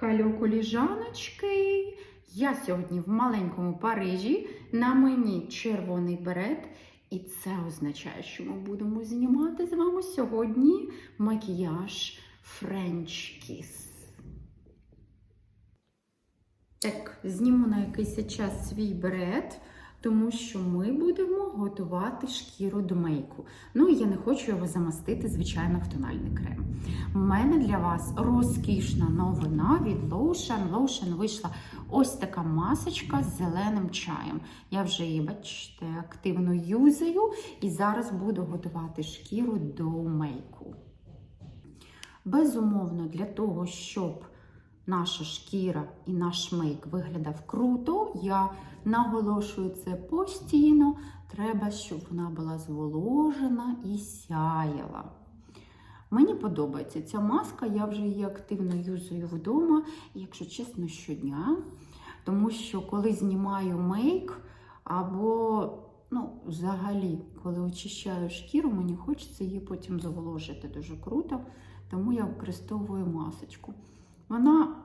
Халю коліжаночки. Я сьогодні в маленькому Парижі. На мені червоний берет. І це означає, що ми будемо знімати з вами сьогодні макіяж French Kiss. Так, зніму на якийсь час свій берет, тому що ми будемо готувати шкіру до мейку. Ну і я не хочу його замастити, звичайно, в тональний крем. У мене для вас розкішна новина від Lotion. Lotion вийшла ось така масочка з зеленим чаєм. Я вже її, бачите, активно юзаю і зараз буду готувати шкіру до мейку. Безумовно, для того, щоб наша шкіра і наш мейк виглядав круто, я наголошую це постійно. Треба, щоб вона була зволожена і сяяла. Мені подобається ця маска, я вже її активно юзую вдома, якщо чесно, щодня. Тому що коли знімаю мейк, або, ну, взагалі, коли очищаю шкіру, мені хочеться її потім зволожити дуже круто, тому я використовую масочку. Вона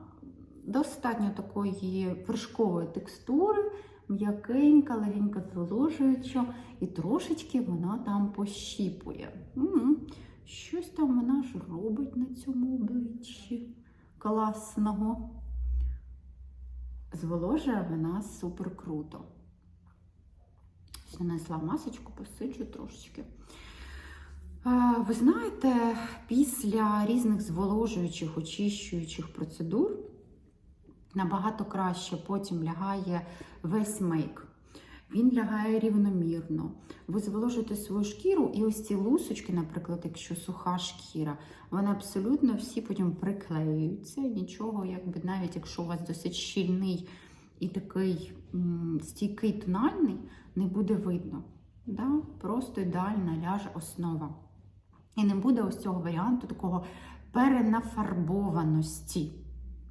достатньо такої вершкової текстури, м'якенька, легенько зволожуюча, і трошечки вона там пощіпує. М-м. Щось там вона ж робить на цьому обличчі класного. Зволожує вона супер круто. Нанесла масочку, посиджу трошечки. Ви знаєте, після різних зволожуючих, очищуючих процедур набагато краще потім лягає весь мейк. Він лягає рівномірно. Ви зволожуєте свою шкіру, і ось ці лусочки, наприклад, якщо суха шкіра, вони абсолютно всі потім приклеюються. Нічого, якби навіть якщо у вас досить щільний і такий стійкий тональний, не буде видно. Да? Просто ідеально ляже основа. І не буде ось цього варіанту такого перенафарбованості.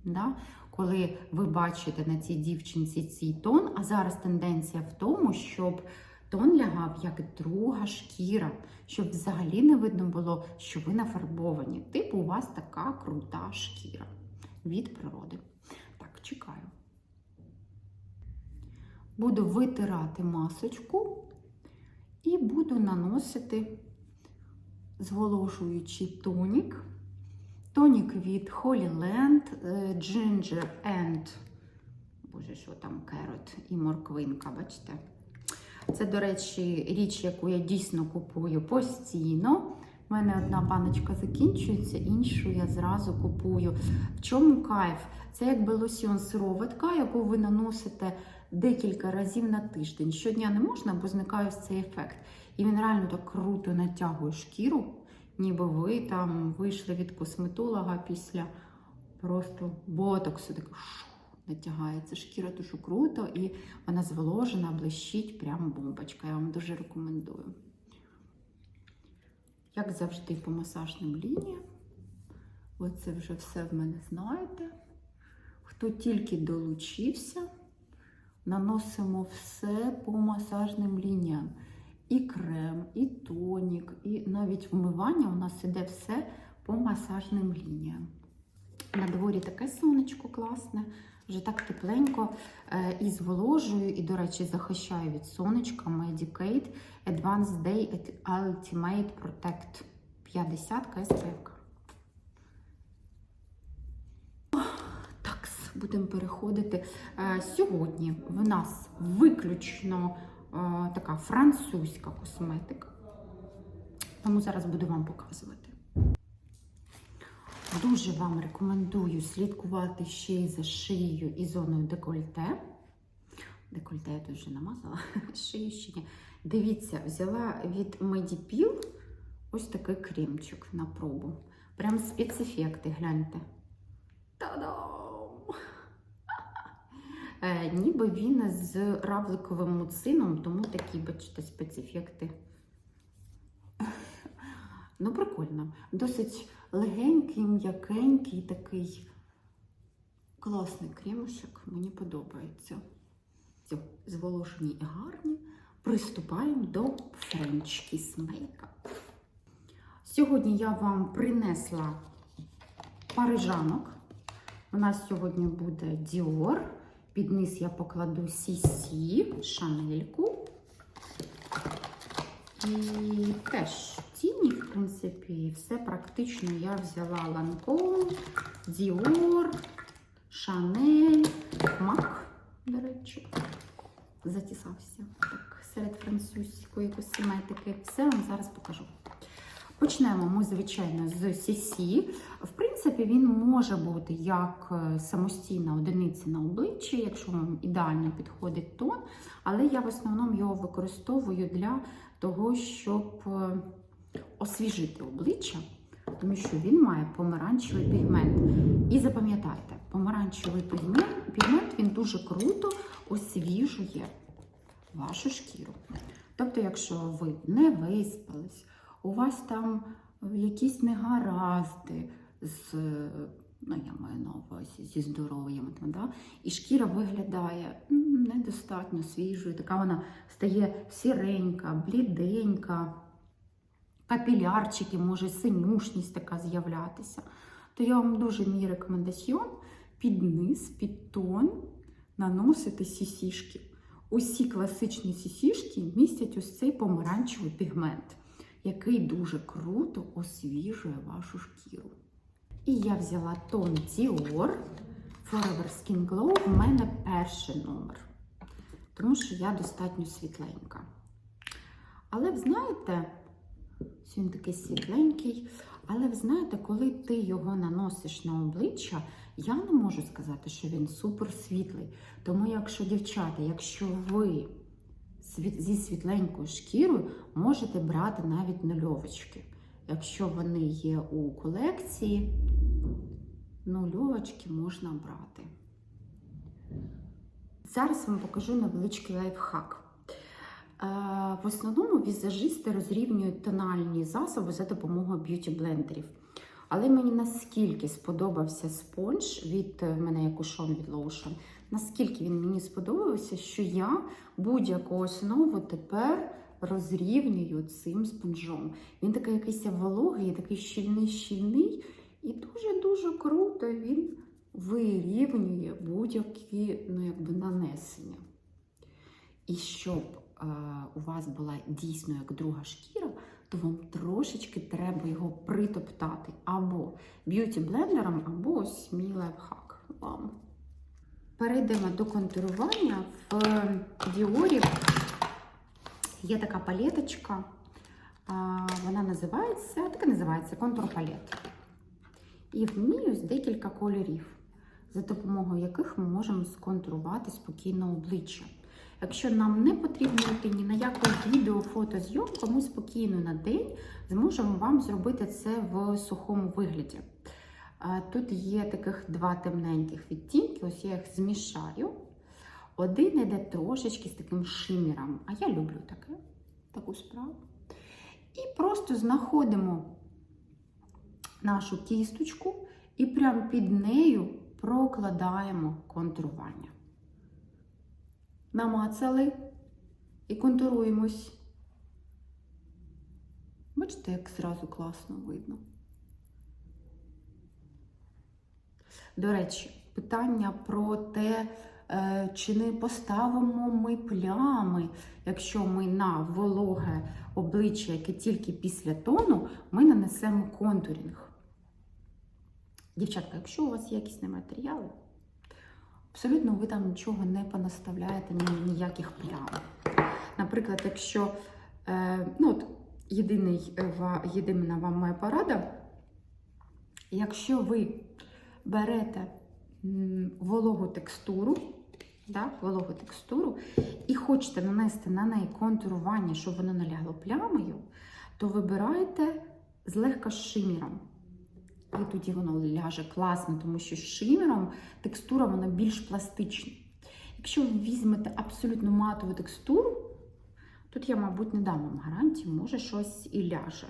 Да? Коли ви бачите на цій дівчинці цей тон, а зараз тенденція в тому, щоб тон лягав як друга шкіра, щоб взагалі не видно було, що ви нафарбовані. Типу, у вас така крута шкіра від природи. Так, чекаю. Буду витирати масочку і буду наносити зволожуючий тонік. Тонік від Holy Land, Ginger and, боже, що там, керот і морквинка, бачите? Це, до речі, річ, яку я дійсно купую постійно. У мене одна баночка закінчується, іншу я зразу купую. В чому кайф? Це якби лосьон сироватка, яку ви наносите декілька разів на тиждень. Щодня не можна, бо зникає цей ефект. І він реально так круто натягує шкіру, ніби ви там вийшли від косметолога після просто ботоксу. Так натягається. Шкіра дуже круто і вона зволожена, блищить, прямо бомбочка. Я вам дуже рекомендую. Як завжди, по масажним лініям. Ви це вже все в мене знаєте. Хто тільки долучився, наносимо все по масажним лініям. І крем, і тонік, і навіть вмивання у нас іде все по масажним лініям. На дворі таке сонечко класне, вже так тепленько е, і зволожую, і, до речі, захищаю від сонечка Medicate Advanced Day Ultimate Protect 50 SPF. Так, будемо переходити. Е, Сьогодні в нас виключно е, така французька косметика. Тому зараз буду вам показувати. Дуже вам рекомендую слідкувати ще й за шиєю і зоною декольте. Декольте я тут вже намазала, шию ще ні. Дивіться, взяла від Medipil ось такий кремчик на пробу. Прям спецефекти, гляньте. Та-дам! Е, ніби він з равликовим муцином, тому такі, бачите, спецефекти. Ну, прикольно. Досить легенький, м'якенький, такий класний кремушек. Мені подобається. Зволожені і гарні. Приступаємо до French Kiss Makeup. Сьогодні я вам принесла парижанок. У нас сьогодні буде Dior. Під низ я покладу CC, Шанельку. І теж тіні, в принципі, все практично я взяла Lancome, Dior, Chanel, MAC, до речі, затісався так, серед французької косметики. Все вам зараз покажу. Почнемо ми, звичайно, з CC. В принципі, він може бути як е, самостійна одиниця на обличчі, якщо вам ідеально підходить тон, але я в основному його використовую для того, щоб е, освіжити обличчя, тому що він має помаранчевий пігмент. І запам'ятайте, помаранчевий пігмент, пігмент він дуже круто освіжує вашу шкіру. Тобто, якщо ви не виспались, у вас там якісь негаразди з, ну, я маю на увазі зі здоров'ям, да? і шкіра виглядає недостатньо свіжою, така вона стає сіренька, бліденька, капілярчики, може синюшність така з'являтися. То я вам дуже мій рекомендаціон під низ, під тон наносити сісішки. Усі класичні сісішки містять ось цей помаранчевий пігмент, який дуже круто освіжує вашу шкіру. І я взяла тон Dior Forever Skin Glow. У мене перший номер, тому що я достатньо світленька. Але ви знаєте, він такий світленький. Але ви знаєте, коли ти його наносиш на обличчя, я не можу сказати, що він супер світлий. Тому, якщо дівчата, якщо ви зі світленькою шкірою, можете брати навіть нульовочки. Якщо вони є у колекції, нульовочки можна брати. Зараз вам покажу невеличкий лайфхак. Е, В основному візажисти розрівнюють тональні засоби за допомогою б'юті-блендерів. Але мені наскільки сподобався спонж від в мене є кушон від Lotion, наскільки він мені сподобався, що я будь-яку основу тепер розрівнюю цим спонжом. Він такий якийсь вологий, такий щільний-щільний, і дуже-дуже круто він вирівнює будь-які ну, якби, нанесення. І щоб е, у вас була дійсно як друга шкіра, то вам трошечки треба його притоптати або б'юті-блендером, або ось мій лайфхак вам. Перейдемо до контурування. В Діорі є така палеточка. Вона називається, так і називається контур палет. І в ній ось декілька кольорів, за допомогою яких ми можемо сконтурувати спокійно обличчя. Якщо нам не потрібно йти ні на яку відео, фотозйомку, ми спокійно на день зможемо вам зробити це в сухому вигляді. Тут є таких два темненьких відтінки, ось я їх змішаю. Один іде трошечки з таким шиміром, а я люблю таке, таку справу. І просто знаходимо нашу кісточку і прямо під нею прокладаємо контурування. Намацали і контуруємось. Бачите, як зразу класно видно. До речі, питання про те, е, чи не поставимо ми плями, якщо ми на вологе обличчя, яке тільки після тону, ми нанесемо контурінг. Дівчатка, якщо у вас є якісь матеріали, абсолютно ви там нічого не понаставляєте, ніяких плям. Наприклад, якщо е, ну от, єдиний, єдина вам моя порада, якщо ви берете вологу текстуру, да, вологу текстуру, і хочете нанести на неї контурування, щоб воно налягло плямою, то вибирайте злегка з шиміром. І тоді воно ляже класно, тому що з шимером текстура вона більш пластична. Якщо ви візьмете абсолютно матову текстуру, тут я, мабуть, не дам вам гарантії, може щось і ляже.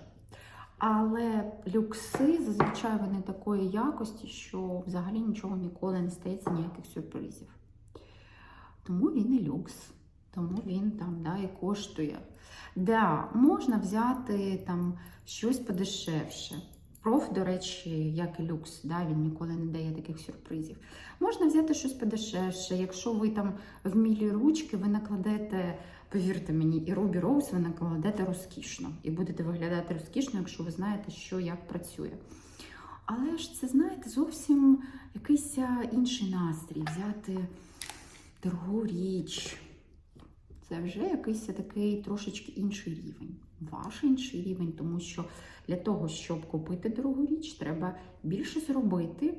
Але люкси зазвичай вони такої якості, що взагалі нічого ніколи не стається, ніяких сюрпризів. Тому він і люкс, тому він там да, і коштує. Да, можна взяти там щось подешевше. Проф, до речі, як і люкс, да, він ніколи не дає таких сюрпризів. Можна взяти щось подешевше. Якщо ви там вмілі ручки, ви накладете, повірте мені, і Ruby Rose ви накладете розкішно. І будете виглядати розкішно, якщо ви знаєте, що як працює. Але ж це, знаєте, зовсім якийсь інший настрій. Взяти дорогу річ. Це вже якийсь такий трошечки інший рівень. Ваш інший рівень, тому що для того, щоб купити дорогу річ, треба більше зробити.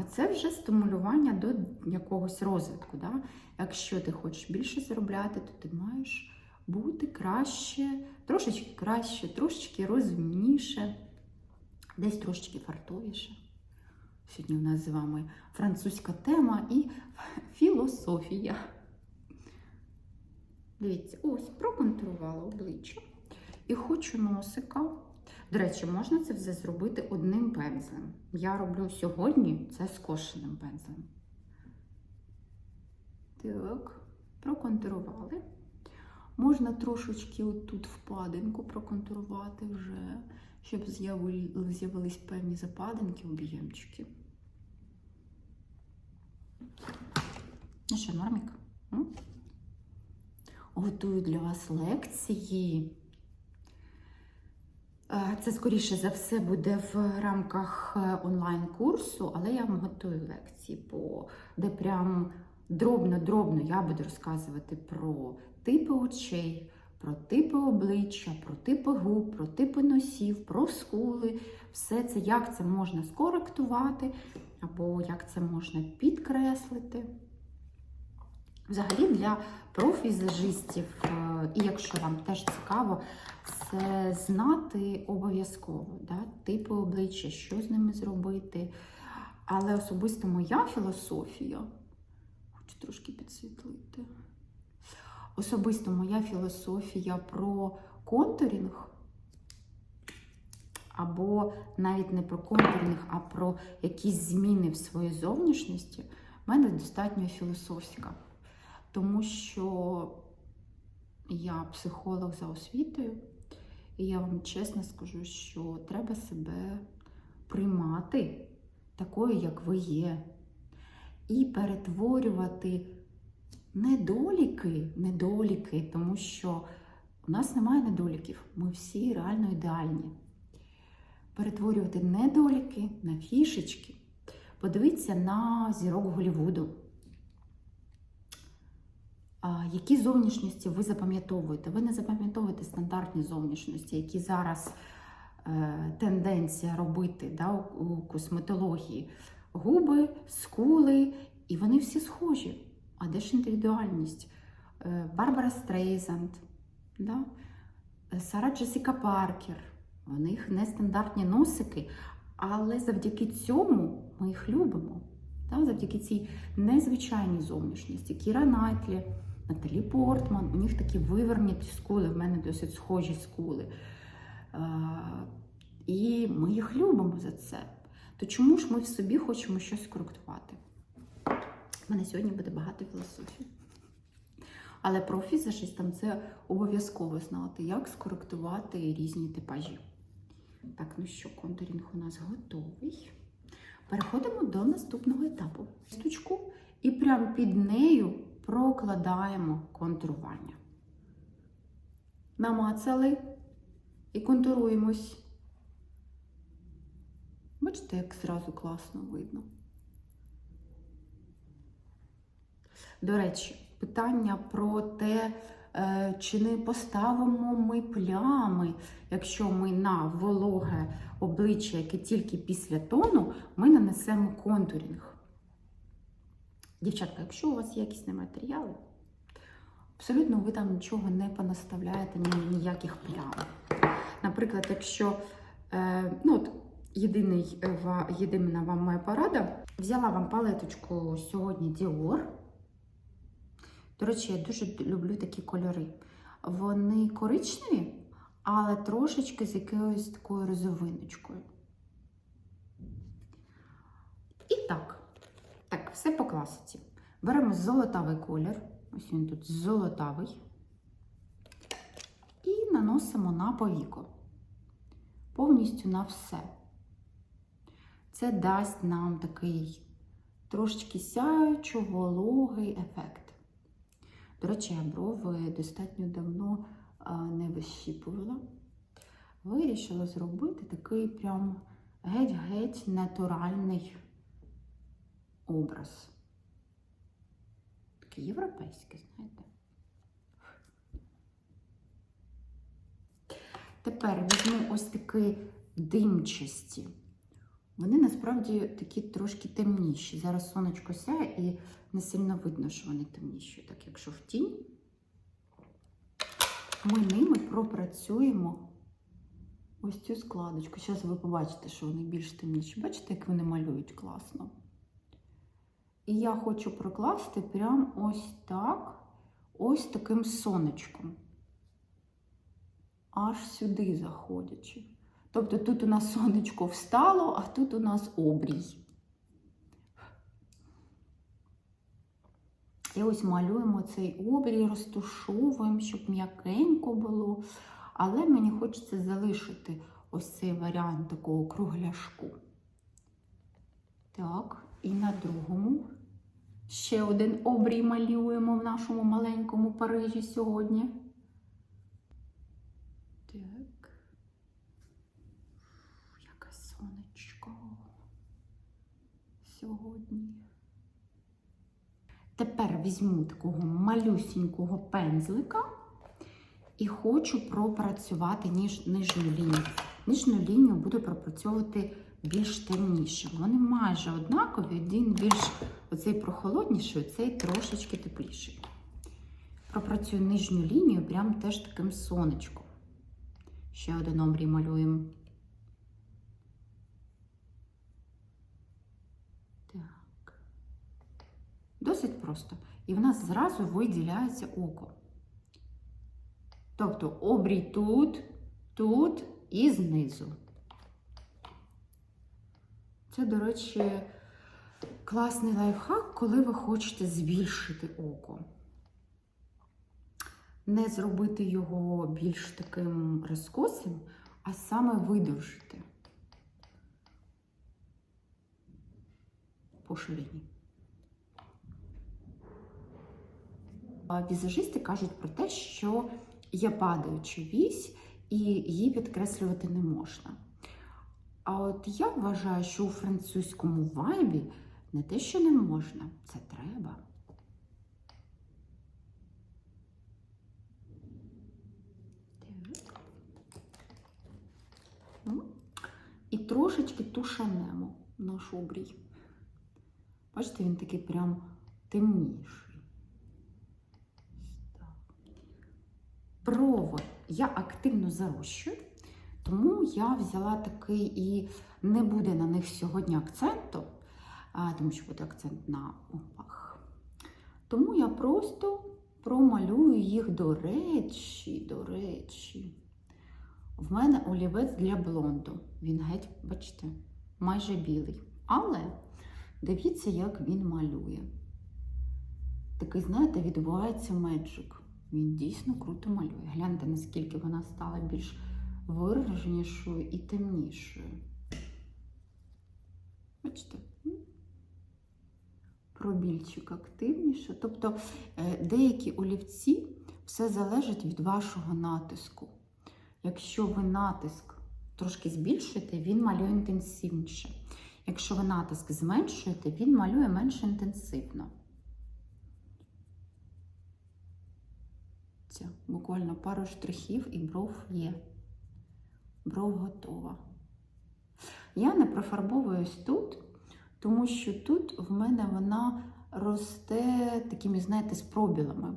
А це вже стимулювання до якогось розвитку. Да? Якщо ти хочеш більше заробляти, то ти маєш бути краще, трошечки краще, трошечки розумніше, десь трошечки фартовіше. Сьогодні у нас з вами французька тема і філософія. Дивіться, ось проконтурувала обличчя. І хочу носика. До речі, можна це все зробити одним пензлем. Я роблю сьогодні це скошеним пензлем. Так, проконтурували. Можна трошечки отут впадинку проконтурувати вже, щоб з'явились певні западинки, об'ємчики. Ну що, нормік? Готую для вас лекції. Е, Це, скоріше за все, буде в рамках е, онлайн-курсу, але я вам готую лекції, по, де прям дробно-дробно я буду розказувати про типи очей, про типи обличчя, про типи губ, про типи носів, про скули. Все це, як це можна скоректувати, або як це можна підкреслити. Взагалі для профвізажистів, е, і якщо вам теж цікаво, це знати обов'язково да? типи обличчя, що з ними зробити. Але особисто моя філософія, хочу трошки підсвітлити. Особисто моя філософія про контурінг, або навіть не про контурінг, а про якісь зміни в своїй зовнішності, в мене достатньо філософська. Тому що я психолог за освітою, і я вам чесно скажу, що треба себе приймати такою, як ви є, і перетворювати недоліки, недоліки, тому що у нас немає недоліків, ми всі реально ідеальні. Перетворювати недоліки на фішечки. Подивіться на зірок Голлівуду. Які зовнішності ви запам'ятовуєте? Ви не запам'ятовуєте стандартні зовнішності, які зараз е, тенденція робити да, у, косметології. Губи, скули, і вони всі схожі. А де ж індивідуальність? Е, Барбара Стрейзанд, да? Сара Джесіка Паркер. У них нестандартні носики, але завдяки цьому ми їх любимо. Да? Завдяки цій незвичайній зовнішності. Кіра Найтлі. Наталі Портман, у них такі вивернуті скули, в мене досить схожі скули. І ми їх любимо за це. То чому ж ми в собі хочемо щось коректувати? У мене сьогодні буде багато філософії. Але профізажистам це обов'язково знати, як скоректувати різні типажі. Так, ну що, контурінг у нас готовий. Переходимо до наступного етапу. Стучку і прямо під нею прокладаємо контурування. Намацали і контуруємось. Бачите, як зразу класно видно. До речі, питання про те, е, чи не поставимо ми плями, якщо ми на вологе обличчя, яке тільки після тону, ми нанесемо контурінг. Дівчатка, якщо у вас є якісь матеріали, абсолютно ви там нічого не понаставляєте, ні, ніяких плям. Наприклад, якщо е, ну от, єдиний, е, єдина вам моя порада, взяла вам палеточку сьогодні Dior. До речі, я дуже люблю такі кольори. Вони коричневі, але трошечки з якоюсь такою розовиночкою. І так. Все по класиці. Беремо золотавий колір. Ось він тут золотавий. І наносимо на повіко. Повністю на все. Це дасть нам такий трошечки сяючо вологий ефект. До речі, я брови достатньо давно не вищіпувала. Вирішила зробити такий прям геть-геть натуральний образ. Такий європейський, знаєте. Тепер візьму ось такі димчасті. Вони насправді такі трошки темніші. Зараз сонечко сяє і не сильно видно, що вони темніші. Так, якщо в тінь, ми ними пропрацюємо ось цю складочку. Зараз ви побачите, що вони більш темніші. Бачите, як вони малюють класно. І я хочу прокласти прям ось так, ось таким сонечком. Аж сюди заходячи. Тобто тут у нас сонечко встало, а тут у нас обрій. І ось малюємо цей обрій, розтушовуємо, щоб м'якенько було. Але мені хочеться залишити ось цей варіант такого кругляшку. Так, і на другому ще один обрій малюємо в нашому маленькому Парижі сьогодні. Так. Яке сонечко сьогодні. Тепер візьму такого малюсінького пензлика і хочу пропрацювати нижню лінію. Нижню лінію буду пропрацьовувати більш темніше. Вони майже однакові, один більш оцей прохолодніший, оцей трошечки тепліший. Пропрацюю нижню лінію прям теж таким сонечком. Ще один обрій малюємо. Так. Досить просто. І в нас зразу виділяється око. Тобто обрій тут, тут і знизу. Це, до речі, класний лайфхак, коли ви хочете збільшити око. Не зробити його більш таким розкосим, а саме видовжити по ширині. Візажисти кажуть про те, що є падаюча вісь, і її підкреслювати не можна. А от я вважаю, що у французькому вайбі не те, що не можна, це треба. І трошечки тушанемо наш обрій. Бачите, він такий прям темніший. Брови я активно зарощую, тому я взяла такий і не буде на них сьогодні акценту, тому що буде акцент на губах. Тому я просто промалюю їх до речі, до речі. В мене олівець для блонду. Він геть, бачите, майже білий. Але дивіться, як він малює. Такий, знаєте, відбувається меджик. Він дійсно круто малює. Гляньте, наскільки вона стала більш вираженішою і темнішою. Бачите? Пробільчик активніше. Тобто е, деякі олівці все залежить від вашого натиску. Якщо ви натиск трошки збільшуєте, він малює інтенсивніше. Якщо ви натиск зменшуєте, він малює менш інтенсивно. Це буквально пару штрихів і бров є. Бров готова. Я не профарбовуюсь тут, тому що тут в мене вона росте такими, знаєте, з пробілами.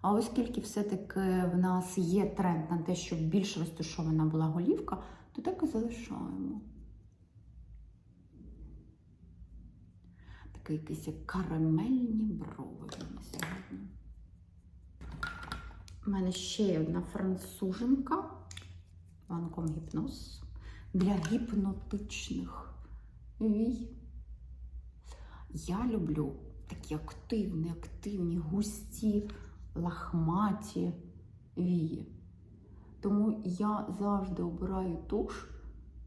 А оскільки все-таки в нас є тренд на те, щоб більш розташована була голівка, то так і залишаємо. Такі якісь карамельні брови сьогодні. У мене ще одна француженка Ланком гіпноз для гіпнотичних вій. Я люблю такі активні, активні, густі, лахматі вії. Тому я завжди обираю туш,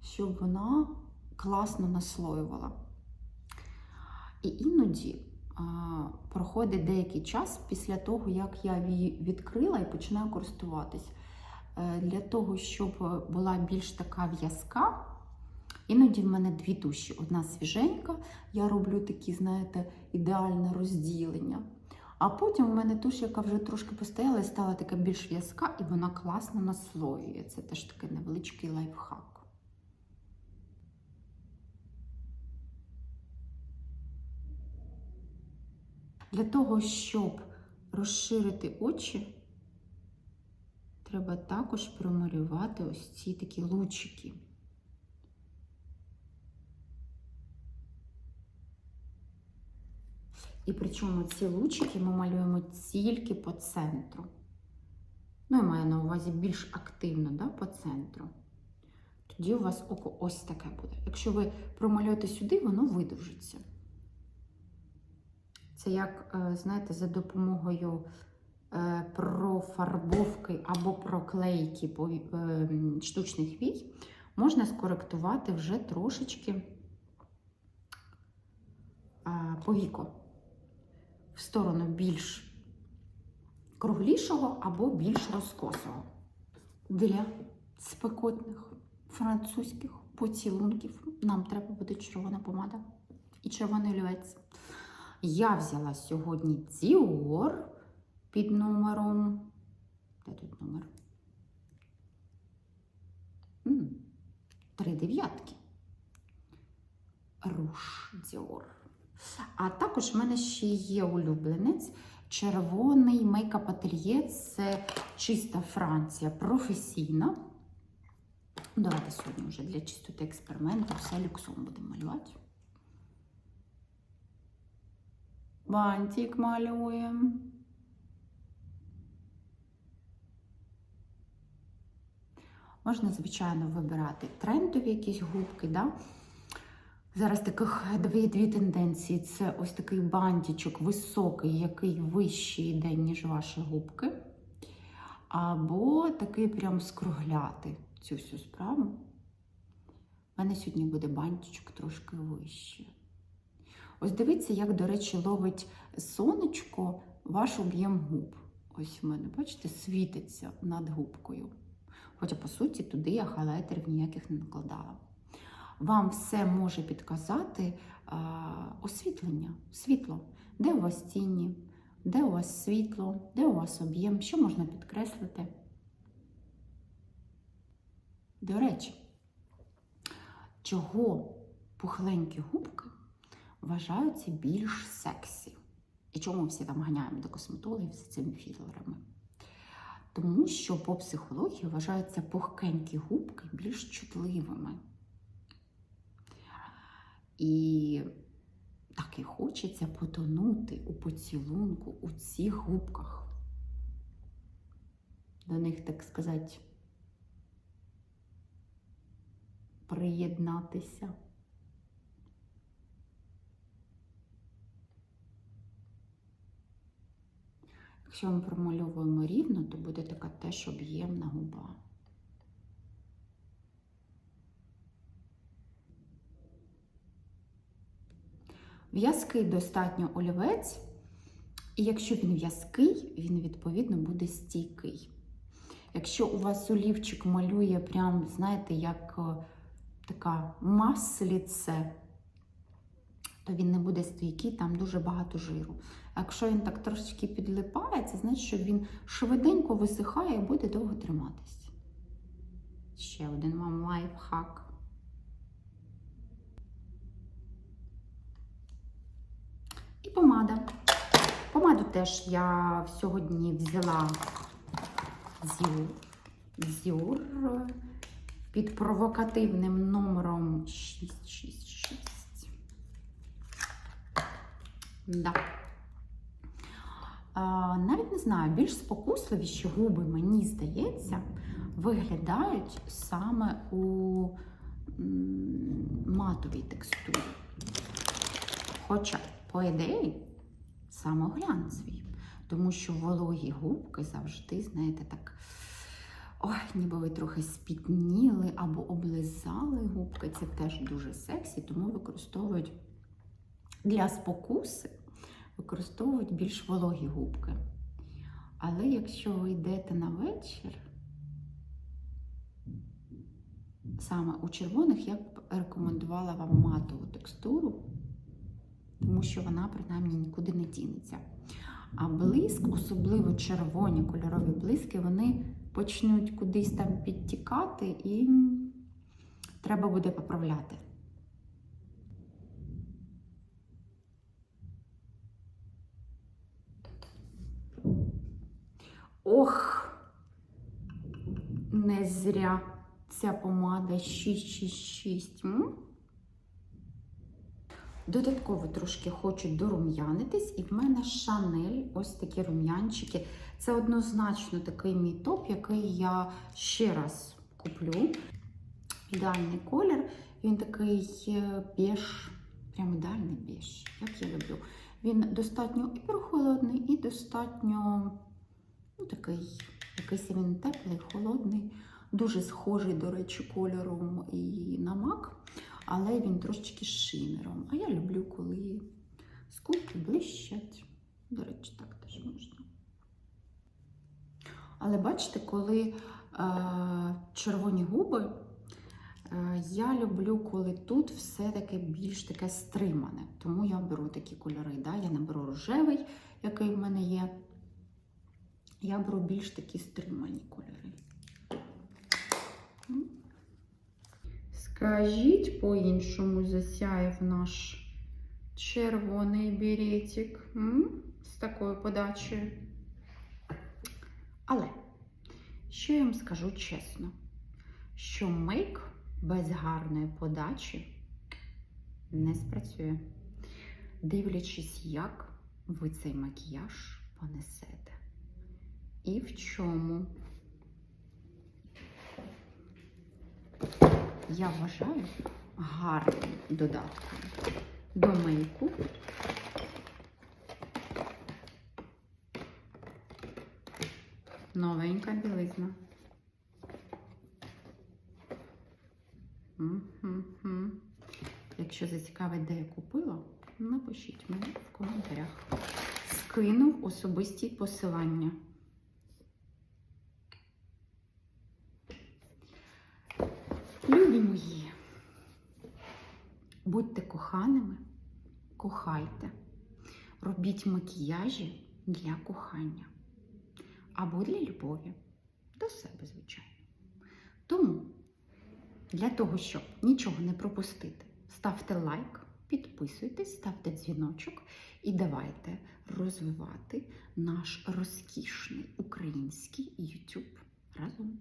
щоб вона класно наслоювала. І іноді проходить деякий час після того, як я її відкрила і починаю користуватись. Е, Для того, щоб була більш така в'язка, іноді в мене дві душі. Одна свіженька, я роблю такі, знаєте, ідеальне розділення. А потім в мене туш, яка вже трошки постояла і стала така більш в'язка, і вона класно наслоює. Це теж такий невеличкий лайфхак. Для того, щоб розширити очі, треба також промалювати ось ці такі лучики. І причому ці лучики ми малюємо тільки по центру. Ну, я маю на увазі більш активно да, по центру. Тоді у вас око ось таке буде. Якщо ви промалюєте сюди, воно видовжиться. Це як, е, знаєте, за допомогою е, профарбовки або проклейки е, штучних вій можна скоректувати вже трошечки повіко в сторону більш круглішого або більш розкосого для спекотних французьких поцілунків. Нам треба буде червона помада і червоний олівець. Я взяла сьогодні Dior під номером. Де тут номер? Три дев'ятки. Руш Dior. А також в мене ще є улюбленець. Червоний мейкап ательє це чиста Франція, професійна. Давайте сьогодні вже для чистоти експерименту все люксом будемо малювати. Бантик малюємо. Можна, звичайно, вибирати трендові якісь губки. Да? Зараз таких дві, дві тенденції. Це ось такий бантичок високий, який вищий йде, ніж ваші губки. Або такий прям скругляти цю всю справу. У мене сьогодні буде бантичок трошки вищий. Ось дивіться, як, до речі, ловить сонечко ваш об'єм губ. Ось в мене, бачите, світиться над губкою. Хоча, по суті, туди я хайлайтерів ніяких не накладала. Вам все може підказати а, освітлення, світло, де у вас тіні, де у вас світло, де у вас об'єм, що можна підкреслити. До речі, чого пухленькі губки вважаються більш сексі. І чому всі там ганяємо до косметологів з цими філерами? Тому що по психології вважаються пухкенькі губки більш чутливими. І так і хочеться потонути у поцілунку у цих губках. До них, так сказати, приєднатися. Якщо ми промальовуємо рівно, то буде така теж об'ємна губа. В'язкий достатньо олівець, і якщо він в'язкий, він відповідно буде стійкий. Якщо у вас олівчик малює, прям, знаєте, як е, така масліце, то він не буде стійкий, там дуже багато жиру. А якщо він так трошечки підлипає, це значить, що він швиденько висихає і буде довго триматись. Ще один вам лайфхак. І помада. Помаду теж я сьогодні взяла Dior. Dior під провокативним номером 666. Да. Навіть не знаю, більш спокусливіші губи, мені здається, виглядають саме у матовій текстурі. Хоча, по ідеї, саме глянцеві. Тому що вологі губки завжди, знаєте, так ой, ніби ви трохи спітніли або облизали губки. Це теж дуже сексі, тому використовують для спокуси, використовують більш вологі губки. Але якщо ви йдете на вечір, саме у червоних я б рекомендувала вам матову текстуру, тому що вона принаймні нікуди не дінеться. А блиск, особливо червоні кольорові блиски, вони почнуть кудись там підтікати і треба буде поправляти. Ох, не зря ця помада 666. М? Додатково трошки хочу дорум'янитись, і в мене Шанель, ось такі рум'янчики. Це однозначно такий мій топ, який я ще раз куплю. Ідеальний колір. Він такий е, беж, прям ідеальний беж, як я люблю. Він достатньо і прохолодний, і достатньо ну, такий, якийсь він теплий, холодний. Дуже схожий, до речі, кольором і на мак, але він трошечки з шимером. А я люблю, коли скулки блищать. До речі, так теж можна. Але бачите, коли е, червоні губи, е, я люблю, коли тут все-таки більш таке стримане. Тому я беру такі кольори. Да? Я не беру рожевий, який в мене є. Я беру більш такі стримані кольори. Скажіть по-іншому засяяв наш червоний беретик м? з такою подачею. Але, що я вам скажу чесно, що мейк без гарної подачі не спрацює, дивлячись, як ви цей макіяж понесете. І в чому я вважаю гарним додатком до мейку. Новенька білизна. Мгм. Якщо зацікавить, де я купила, напишіть мені в коментарях. Скинув особисті посилання. Робіть макіяжі для кохання або для любові до себе, звичайно. Тому для того, щоб нічого не пропустити, ставте лайк, підписуйтесь, ставте дзвіночок і давайте розвивати наш розкішний український YouTube разом.